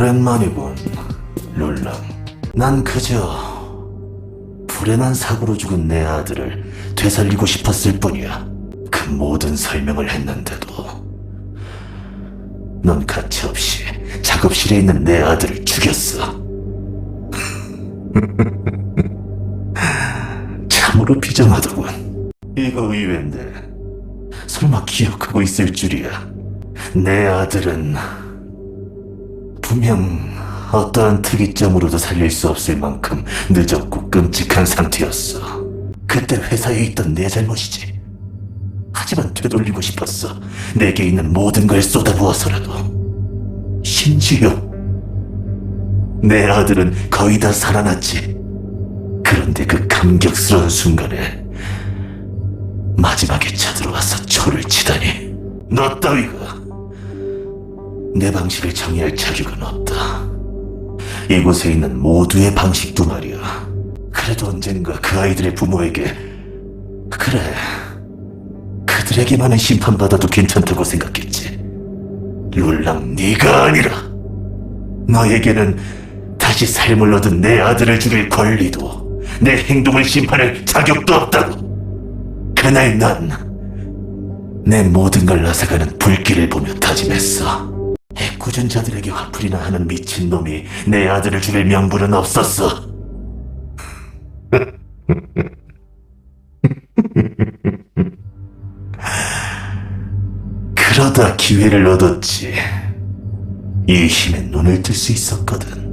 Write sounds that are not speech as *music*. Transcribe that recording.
오랜만이군, 룰랑. 난 그저 불행한 사고로 죽은 내 아들을 되살리고 싶었을 뿐이야. 그 모든 설명을 했는데도 넌 가차없이 작업실에 있는 내 아들을 죽였어. *laughs* 참으로 비정하더군. 이거 의외인데 설마 기억하고 있을 줄이야. 내 아들은 분명 어떠한 특이점으로도 살릴 수 없을 만큼 늦었고 끔찍한 상태였어. 그때 회사에 있던 내 잘못이지. 하지만 되돌리고 싶었어. 내게 있는 모든 걸 쏟아부어서라도. 심지어 내 아들은 거의 다 살아났지. 그런데 그 감격스러운 순간에 마지막에 쳐들어와서 초를 치다니. 너 따위가 내 방식을 정의할 자격은 없다. 이곳에 있는 모두의 방식도 말이야. 그래도 언젠가 그 아이들의 부모에게 그래 그들에게만은 심판받아도 괜찮다고 생각했지. 룰랑 네가 아니라 너에게는 다시 삶을 얻은 내 아들을 죽일 권리도 내 행동을 심판할 자격도 없다고. 그날 난 내 모든 걸 나서가는 불길을 보며 다짐했어. 애꿎은 자들에게 화풀이나 하는 미친놈이 내 아들을 죽일 명분은 없었어. *laughs* 그러다 기회를 얻었지. 이 힘에 눈을 뜰 수 있었거든.